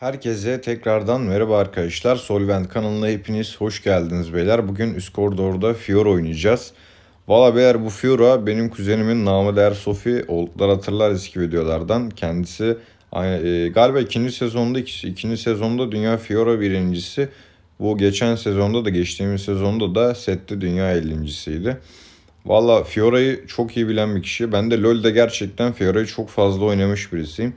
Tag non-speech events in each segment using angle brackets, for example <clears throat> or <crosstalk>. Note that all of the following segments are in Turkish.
Herkese tekrardan merhaba arkadaşlar. Solvent kanalına hepiniz hoş geldiniz beyler. Bugün üst koridorda Fiora oynayacağız. Valla beyler bu Fiora benim kuzenimin namı değer Sofi. Oldlar hatırlar eski videolardan. Kendisi e, galiba ikinci sezonda ikinci sezonda Dünya Fiora birincisi. Bu geçen sezonda da geçtiğimiz sezonda da sette Dünya 50.siydi. Valla Fiora'yı çok iyi bilen bir kişi. Ben de LoL'de gerçekten Fiora'yı çok fazla oynamış birisiyim.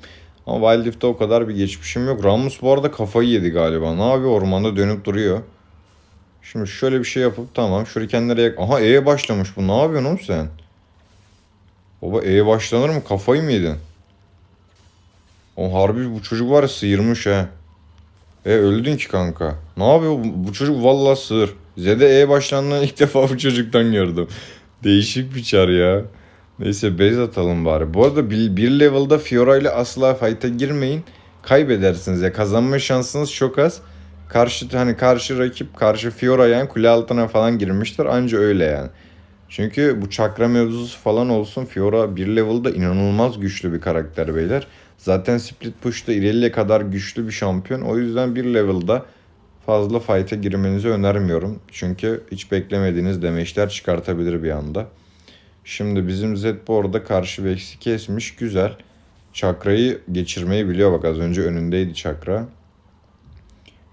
Ama Wild Rift'te o kadar bir geçmişim yok. Ramus bu arada kafayı yedi galiba. Ne yapıyor ormanda dönüp duruyor. Şimdi şöyle bir şey yapıp tamam şurikenlere yak... Aha E'ye başlamış bu. Ne yapıyorsun oğlum sen? Baba E'ye başlanır mı? Kafayı mı yedin? O harbi bu çocuk var ya sıyırmış he. E öldün ki kanka. Ne yapıyor bu, çocuk vallahi sığır. Z'de E'ye başlandığını ilk <laughs> defa bu çocuktan gördüm. Değişik bir çar ya. Neyse base atalım bari. Bu arada bir, bir level'da Fiora ile asla fight'a girmeyin. Kaybedersiniz ya. Kazanma şansınız çok az. Karşı hani karşı rakip karşı Fiora yani kule altına falan girmiştir. Anca öyle yani. Çünkü bu çakra mevzusu falan olsun Fiora bir level'da inanılmaz güçlü bir karakter beyler. Zaten split push'ta Irelia kadar güçlü bir şampiyon. O yüzden bir level'da fazla fight'a girmenizi önermiyorum. Çünkü hiç beklemediğiniz demeçler çıkartabilir bir anda. Şimdi bizim Z bu arada karşı Vex'i kesmiş. Güzel. Çakrayı geçirmeyi biliyor bak az önce önündeydi çakra.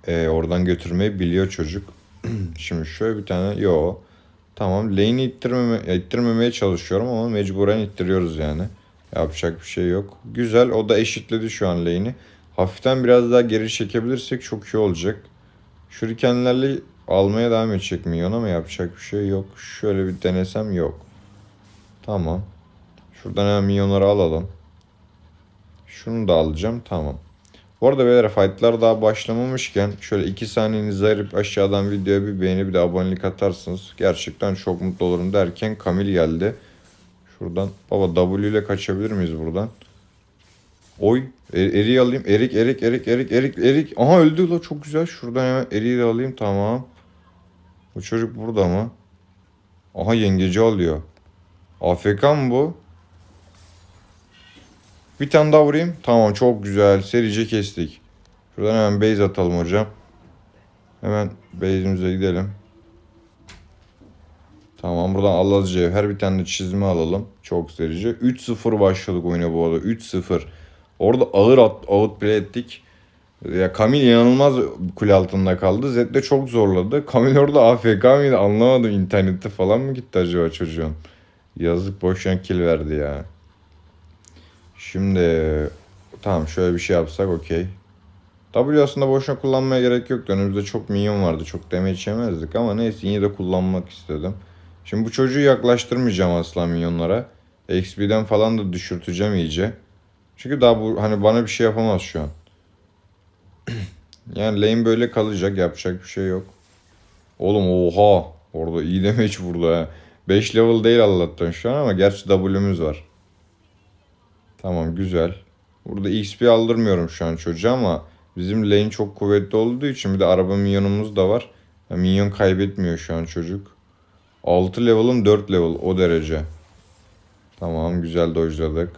Ee, oradan götürmeyi biliyor çocuk. <clears throat> Şimdi şöyle bir tane yo. Tamam lane'i ittirmeme, ittirmemeye çalışıyorum ama mecburen ittiriyoruz yani. Yapacak bir şey yok. Güzel o da eşitledi şu an lane'i. Hafiften biraz daha geri çekebilirsek çok iyi olacak. Şurikenlerle almaya devam edecek milyon ama yapacak bir şey yok. Şöyle bir denesem yok. Tamam. Şuradan hemen milyonları alalım. Şunu da alacağım. Tamam. Bu arada beyler fightlar daha başlamamışken şöyle 2 saniyenizi ayırıp aşağıdan videoya bir beğeni bir de abonelik atarsınız. Gerçekten çok mutlu olurum derken Kamil geldi. Şuradan baba W ile kaçabilir miyiz buradan? Oy. Er Eri'yi alayım. Erik, Erik, Erik, Erik, Erik, Erik. Aha öldü la çok güzel. Şuradan hemen Erik'i de alayım. Tamam. Bu çocuk burada mı? Aha yengeci alıyor. AFK mı bu? Bir tane daha vurayım. Tamam çok güzel. Serice kestik. Şuradan hemen base atalım hocam. Hemen base'imize gidelim. Tamam buradan alacağız cevher. Bir tane de çizme alalım. Çok serice. 3-0 başladık oyuna bu arada. 3-0. Orada ağır outplay ettik. Ya Kamil inanılmaz kule altında kaldı. Zed de çok zorladı. Kamil orada AFK mıydı anlamadım. İnternette falan mı gitti acaba çocuğun? Yazık boşuna kill verdi ya. Şimdi tamam şöyle bir şey yapsak okey. W aslında boşuna kullanmaya gerek yoktu. Önümüzde çok minyon vardı. Çok damage yemezdik ama neyse yine de kullanmak istedim. Şimdi bu çocuğu yaklaştırmayacağım asla minyonlara. XP'den falan da düşürteceğim iyice. Çünkü daha bu hani bana bir şey yapamaz şu an. <clears throat> yani lane böyle kalacak. Yapacak bir şey yok. Oğlum oha. Orada iyi damage vurdu ha. 5 level değil Allah'tan şu an ama gerçi W'müz var. Tamam güzel. Burada XP aldırmıyorum şu an çocuğa ama bizim lane çok kuvvetli olduğu için bir de araba minyonumuz da var. Yani minyon kaybetmiyor şu an çocuk. 6 level'ım 4 level o derece. Tamam güzel dojladık.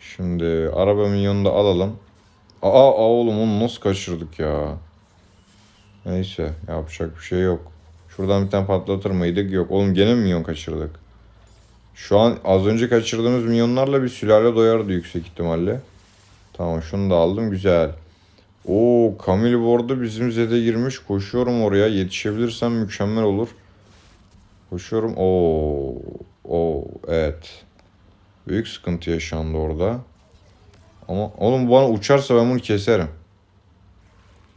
Şimdi araba minyonu da alalım. Aa, aa oğlum onu nasıl kaçırdık ya. Neyse yapacak bir şey yok. Şuradan bir tane patlatır mıydık? Yok. Oğlum gene mi milyon kaçırdık? Şu an az önce kaçırdığımız milyonlarla bir sülale doyardı yüksek ihtimalle. Tamam şunu da aldım. Güzel. Oo Kamil arada bizim zede girmiş. Koşuyorum oraya. Yetişebilirsem mükemmel olur. Koşuyorum. Oo. Oo evet. Büyük sıkıntı yaşandı orada. Ama oğlum bana uçarsa ben bunu keserim.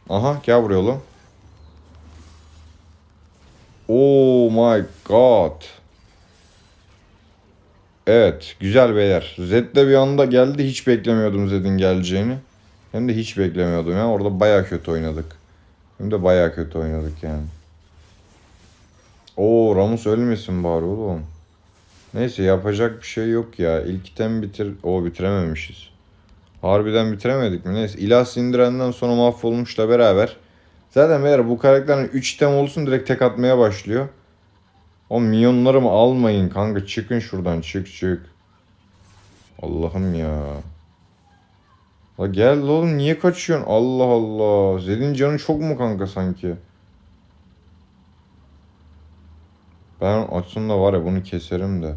Aha gel buraya oğlum. Oh my god. Evet güzel beyler. Zed de bir anda geldi. Hiç beklemiyordum Zed'in geleceğini. Hem de hiç beklemiyordum ya. Orada baya kötü oynadık. Hem de baya kötü oynadık yani. Oo Ramus ölmesin bari oğlum. Neyse yapacak bir şey yok ya. İlk item bitir... O bitirememişiz. Harbiden bitiremedik mi? Neyse ilah sindirenden sonra mahvolmuşla beraber Zaten beyler bu karakterin 3 item olsun direkt tek atmaya başlıyor. O minyonlarımı almayın kanka çıkın şuradan çık çık. Allah'ım ya. La gel oğlum niye kaçıyorsun? Allah Allah. Zed'in canı çok mu kanka sanki? Ben aslında var ya bunu keserim de.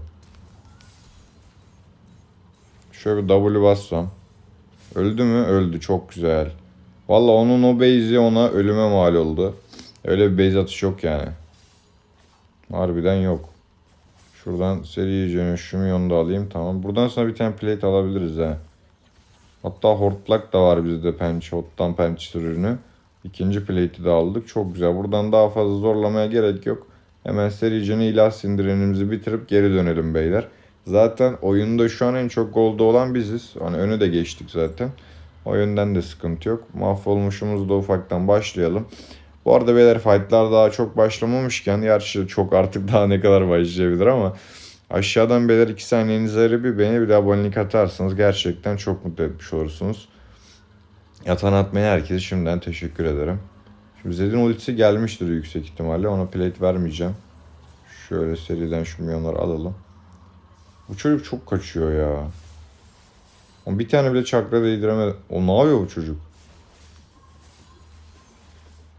Şöyle W bassam. Öldü mü? Öldü. Çok güzel. Valla onun o base'i ona ölüme mal oldu. Öyle bir base atış yok yani. Harbiden yok. Şuradan seri dönüşümü da alayım. Tamam. Buradan sonra bir tane plate alabiliriz ha. Hatta hortlak da var bizde pençe. Hottan pençe ürünü. İkinci plate'i de aldık. Çok güzel. Buradan daha fazla zorlamaya gerek yok. Hemen sericini ilah sindirenimizi bitirip geri dönelim beyler. Zaten oyunda şu an en çok golda olan biziz. Hani önü de geçtik zaten. O yönden de sıkıntı yok. Mahvolmuşumuz da ufaktan başlayalım. Bu arada beyler fightlar daha çok başlamamışken gerçi çok artık daha ne kadar başlayabilir ama aşağıdan beyler 2 saniyenizi bir beğeni bir de abonelik atarsanız gerçekten çok mutlu etmiş olursunuz. Yatan atmaya herkese şimdiden teşekkür ederim. Şimdi Zed'in ultisi gelmiştir yüksek ihtimalle. Ona plate vermeyeceğim. Şöyle seriden şu milyonları alalım. Bu çocuk çok kaçıyor ya. O bir tane bile çakra değdiremedi. O ne yapıyor bu çocuk?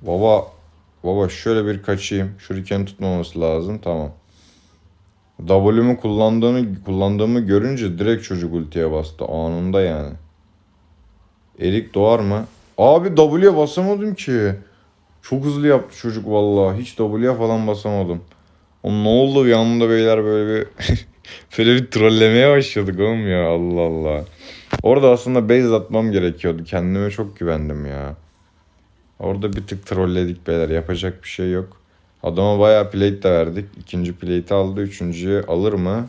Baba baba şöyle bir kaçayım. Shuriken tutmaması lazım. Tamam. W'mu kullandığını kullandığımı görünce direkt çocuk ultiye bastı anında yani. Erik doğar mı? Abi W'ye basamadım ki. Çok hızlı yaptı çocuk vallahi. Hiç W'ye falan basamadım. O ne oldu yanında beyler böyle bir <laughs> böyle bir trollemeye başladık oğlum ya Allah Allah. Orada aslında base atmam gerekiyordu. Kendime çok güvendim ya. Orada bir tık trolledik beyler. Yapacak bir şey yok. Adama bayağı plate de verdik. İkinci plate aldı. Üçüncüyü alır mı?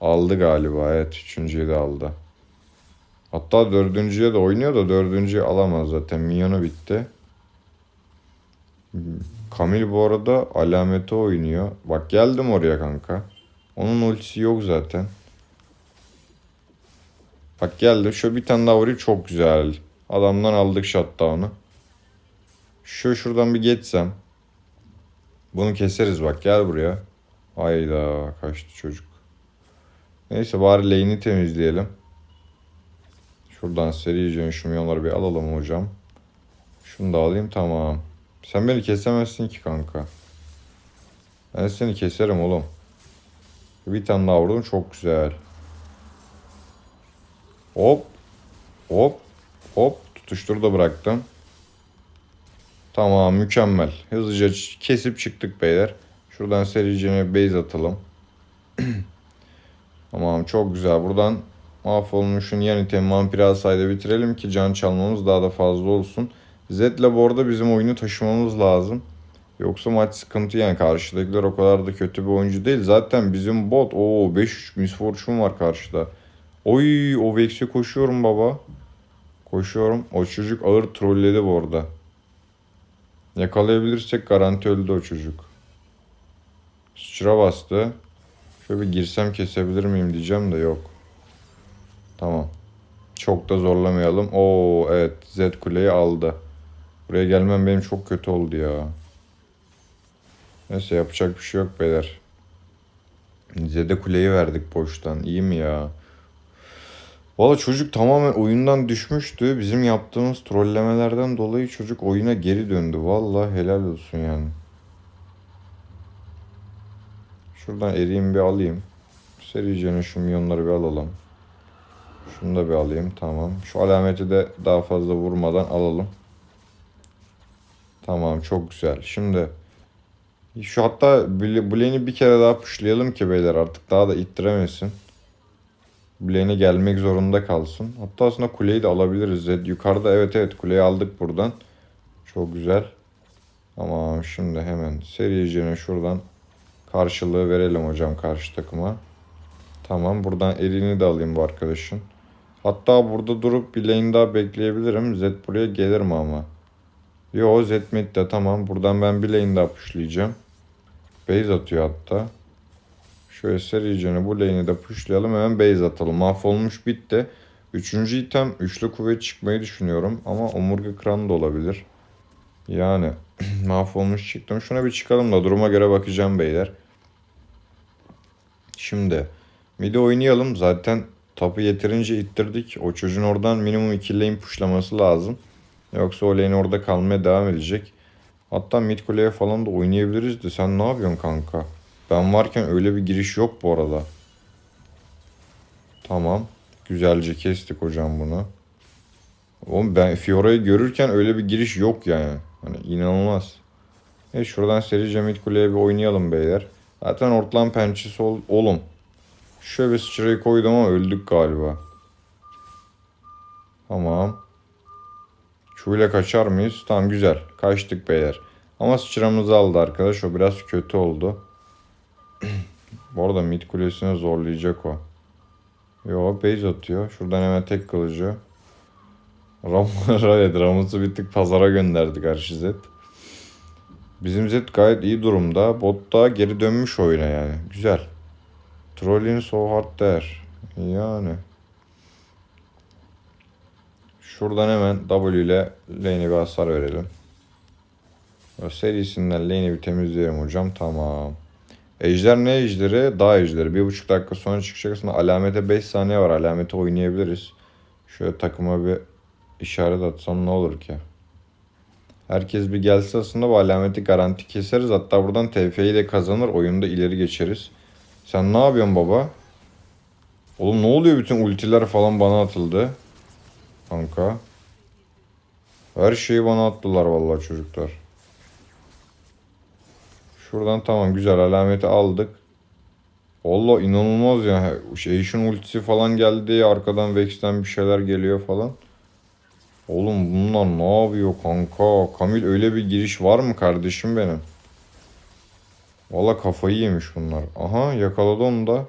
Aldı galiba. Evet. Üçüncüyü de aldı. Hatta dördüncüye de oynuyor da dördüncüyü alamaz zaten. Minyonu bitti. Kamil bu arada alamete oynuyor. Bak geldim oraya kanka. Onun ultisi yok zaten. Bak geldi. Şu bir tane daha vurayım. Çok güzel. Adamdan aldık shutdown'u. Şu şuradan bir geçsem. Bunu keseriz bak gel buraya. Hayda kaçtı çocuk. Neyse bari lane'i temizleyelim. Şuradan seri milyonları bir alalım hocam. Şunu da alayım tamam. Sen beni kesemezsin ki kanka. Ben seni keserim oğlum. Bir tane daha vurdum çok güzel. Hop. Hop. Hop. Tutuştur da bıraktım. Tamam mükemmel. Hızlıca kesip çıktık beyler. Şuradan sericine base atalım. <clears throat> tamam çok güzel. Buradan mahvolmuşun yan itemi vampir alsaydı bitirelim ki can çalmamız daha da fazla olsun. Zed'le bu arada bizim oyunu taşımamız lazım. Yoksa maç sıkıntı yani karşıdakiler o kadar da kötü bir oyuncu değil. Zaten bizim bot o 5-3 Miss Fortune var karşıda. Oy o Vex'e koşuyorum baba. Koşuyorum. O çocuk ağır trolledi bu arada. Yakalayabilirsek garanti öldü o çocuk. Sıçra bastı. Şöyle bir girsem kesebilir miyim diyeceğim de yok. Tamam. Çok da zorlamayalım. Oo evet Z kuleyi aldı. Buraya gelmem benim çok kötü oldu ya. Neyse yapacak bir şey yok beyler. Z'de kuleyi verdik boştan. İyi mi ya? Valla çocuk tamamen oyundan düşmüştü. Bizim yaptığımız trollemelerden dolayı çocuk oyuna geri döndü. Valla helal olsun yani. Şuradan eriyim bir alayım. Serice'nin şu milyonları bir alalım. Şunu da bir alayım. Tamam. Şu alameti de daha fazla vurmadan alalım. Tamam çok güzel. Şimdi şu hatta Blane'i bir kere daha pushlayalım ki beyler artık daha da ittiremesin. Blane'e gelmek zorunda kalsın. Hatta aslında kuleyi de alabiliriz. Zed yukarıda evet evet kuleyi aldık buradan. Çok güzel. Ama şimdi hemen sericine şuradan karşılığı verelim hocam karşı takıma. Tamam buradan elini de alayım bu arkadaşın. Hatta burada durup bir lane daha bekleyebilirim. Zed buraya gelir mi ama? Yo Zed midde tamam. Buradan ben bir lane daha pushlayacağım. Base atıyor hatta. Şöyle sericini bu lane'i de pushlayalım hemen base atalım. Mahvolmuş bitti. Üçüncü item üçlü kuvvet çıkmayı düşünüyorum. Ama omurga kıran da olabilir. Yani <clears throat> mahvolmuş çıktım. Şuna bir çıkalım da duruma göre bakacağım beyler. Şimdi midi oynayalım. Zaten Tapu yeterince ittirdik. O çocuğun oradan minimum 2 lane pushlaması lazım. Yoksa o lane orada kalmaya devam edecek. Hatta mid kuleye falan da oynayabiliriz de sen ne yapıyorsun kanka? Ben varken öyle bir giriş yok bu arada. Tamam. Güzelce kestik hocam bunu. Oğlum ben Fiora'yı görürken öyle bir giriş yok yani. Hani inanılmaz. E şuradan serice mid kuleye bir oynayalım beyler. Zaten ortalan pençesi ol oğlum. Şöyle bir sıçrayı koydum ama öldük galiba. Tamam. Şöyle kaçar mıyız? Tamam güzel. Kaçtık beyler. Ama sıçramızı aldı arkadaş. O biraz kötü oldu. Bu arada mid kulesine zorlayacak o. Yo base atıyor. Şuradan hemen tek kılıcı. Ram <laughs> evet Ramos'u bir tık pazara gönderdi karşı Zed. Bizim Zed gayet iyi durumda. Bot da geri dönmüş oyuna yani. Güzel. Trolling so hard der. Yani. Şuradan hemen W ile lane'e bir hasar verelim. Serisinden lane'i bir temizleyelim hocam. Tamam. Ejder ne ejderi? Dağ ejderi. Bir buçuk dakika sonra çıkacak aslında. Alamete 5 saniye var. Alamete oynayabiliriz. Şöyle takıma bir işaret atsam ne olur ki? Herkes bir gelse aslında bu alameti garanti keseriz. Hatta buradan TF'yi de kazanır. Oyunda ileri geçeriz. Sen ne yapıyorsun baba? Oğlum ne oluyor bütün ultiler falan bana atıldı. Kanka. Her şeyi bana attılar vallahi çocuklar. Şuradan tamam güzel alameti aldık. Allah inanılmaz ya. Şey, ultisi falan geldi. Arkadan Vex'ten bir şeyler geliyor falan. Oğlum bunlar ne yapıyor kanka? Kamil öyle bir giriş var mı kardeşim benim? Valla kafayı yemiş bunlar. Aha yakaladı onu da.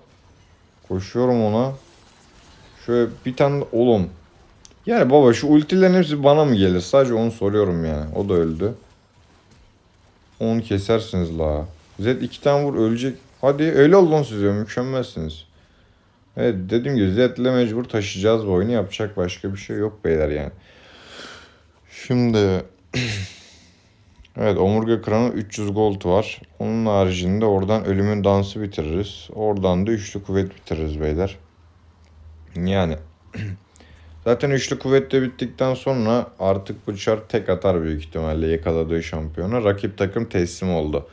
Koşuyorum ona. Şöyle bir tane oğlum. Yani baba şu ultilerin hepsi bana mı gelir? Sadece onu soruyorum yani. O da öldü. Onu kesersiniz la. Zed iki tane vur ölecek. Hadi öyle olun size mükemmelsiniz. Evet dediğim gibi Zed'le mecbur taşıyacağız bu oyunu. Yapacak başka bir şey yok beyler yani. Şimdi <clears throat> Evet omurga kranı 300 gold var. Onun haricinde oradan ölümün dansı bitiririz. Oradan da üçlü kuvvet bitiririz beyler. Yani <clears throat> zaten üçlü kuvvetle bittikten sonra artık bu çar tek atar büyük ihtimalle yakaladığı şampiyona. Rakip takım teslim oldu.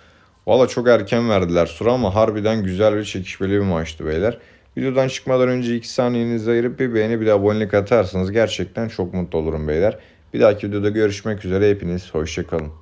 Valla çok erken verdiler sura ama harbiden güzel ve çekişmeli bir maçtı beyler. Videodan çıkmadan önce 2 saniyenizi ayırıp bir beğeni bir de abonelik atarsanız gerçekten çok mutlu olurum beyler. Bir dahaki videoda görüşmek üzere hepiniz hoşçakalın.